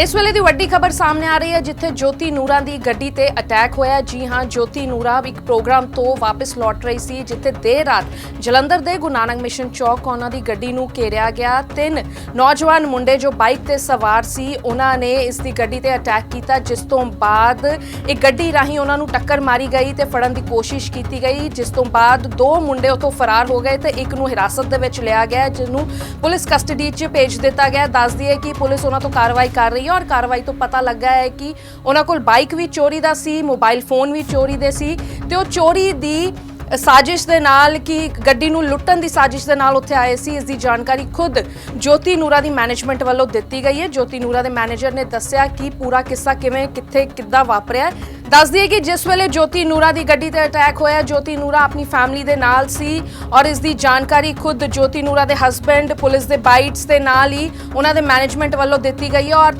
ਇਸ ਵੇਲੇ ਦੀ ਵੱਡੀ ਖਬਰ ਸਾਹਮਣੇ ਆ ਰਹੀ ਹੈ, ਜਿੱਥੇ ਜੋਤੀ ਨੂਰਾ ਦੀ ਗੱਡੀ ਤੇ ਅਟੈਕ ਹੋਇਆ ਜੀ ਹਾਂ, ਜੋਤੀ ਨੂਰਾ ਇੱਕ ਪ੍ਰੋਗਰਾਮ ਤੋਂ ਵਾਪਸ ਲੌਟ ਰਹੀ ਸੀ, ਜਿੱਥੇ ਦੇਰ ਰਾਤ ਜਲੰਧਰ ਦੇ ਗੁਰੂ ਨਾਨਕ ਮਿਸ਼ਨ ਚੌਕ ਉਹਨਾਂ ਦੀ ਗੱਡੀ ਨੂੰ ਘੇਰਿਆ ਗਿਆ। ਤਿੰਨ ਨੌਜਵਾਨ ਮੁੰਡੇ ਜੋ ਬਾਈਕ ਤੇ ਸਵਾਰ ਸੀ, ਉਹਨਾਂ ਨੇ ਇਸ ਦੀ ਗੱਡੀ ਤੇ ਅਟੈਕ ਕੀਤਾ, ਜਿਸ ਤੋਂ ਬਾਅਦ ਇੱਕ ਗੱਡੀ ਰਾਹੀਂ ਉਹਨਾਂ ਨੂੰ ਟੱਕਰ ਮਾਰੀ ਗਈ ਤੇ ਫੜਨ ਦੀ ਕੋਸ਼ਿਸ਼ ਕੀਤੀ ਗਈ, ਜਿਸ ਤੋਂ ਬਾਅਦ ਦੋ ਮੁੰਡੇ ਉੱਥੋਂ ਫਰਾਰ ਹੋ ਗਏ ਤੇ ਇੱਕ ਨੂੰ ਹਿਰਾਸਤ ਦੇ ਵਿੱਚ ਲਿਆ ਗਿਆ, ਜਿਹਨੂੰ ਪੁਲਿਸ ਕਸਟਡੀ 'ਚ ਭੇਜ ਦਿੱਤਾ ਗਿਆ। ਦੱਸ ਦਈਏ ਕਿ ਪੁਲਿਸ ਉਹਨਾਂ ਤੋਂ ਕਾਰਵਾਈ ਕਰ ਰਹੀ ਹੈ। ਔਰ ਕਾਰਵਾਈ ਤੋਂ ਪਤਾ ਲੱਗਾ ਹੈ ਕਿ ਉਹਨਾਂ ਕੋਲ ਬਾਈਕ ਵੀ ਚੋਰੀ ਦਾ ਸੀ, ਮੋਬਾਈਲ ਫੋਨ ਵੀ ਚੋਰੀ ਦੇ ਸੀ ਤੇ ਉਹ ਚੋਰੀ ਦੀ ਸਾਜ਼ਿਸ਼ ਦੇ ਨਾਲ ਕਿ ਗੱਡੀ ਨੂੰ ਲੁੱਟਣ ਦੀ ਸਾਜ਼ਿਸ਼ ਦੇ ਨਾਲ ਉੱਥੇ ਆਏ ਸੀ। ਇਸ ਦੀ ਜਾਣਕਾਰੀ ਖੁਦ ਜੋਤੀ ਨੂਰਾ ਦੀ ਮੈਨੇਜਮੈਂਟ ਵੱਲੋਂ ਦਿੱਤੀ ਗਈ ਹੈ। ਜੋਤੀ ਨੂਰਾ ਦੇ ਮੈਨੇਜਰ ਨੇ ਦੱਸਿਆ ਕਿ ਪੂਰਾ ਕਿੱਸਾ ਕਿਵੇਂ, ਕਿੱਥੇ, ਕਿੱਦਾਂ ਵਾਪਰਿਆ ਹੈ। ਦੱਸ ਦਈਏ ਕਿ ਜਿਸ ਵੇਲੇ ਜੋਤੀ ਨੂਰਾ ਦੀ ਗੱਡੀ ਤੇ ਅਟੈਕ ਹੋਇਆ, ਜੋਤੀ ਨੂਰਾ ਆਪਣੀ ਫੈਮਿਲੀ ਦੇ ਨਾਲ ਸੀ ਔਰ ਇਸ ਦੀ ਜਾਣਕਾਰੀ ਖੁਦ ਜੋਤੀ ਨੂਰਾ ਦੇ ਹਸਬੰਡ ਪੁਲਿਸ ਦੇ ਬਾਈਟਸ ਦੇ ਨਾਲ ਹੀ ਉਹਨਾਂ ਦੇ ਮੈਨੇਜਮੈਂਟ ਵੱਲੋਂ ਦਿੱਤੀ ਗਈ ਹੈ। ਔਰ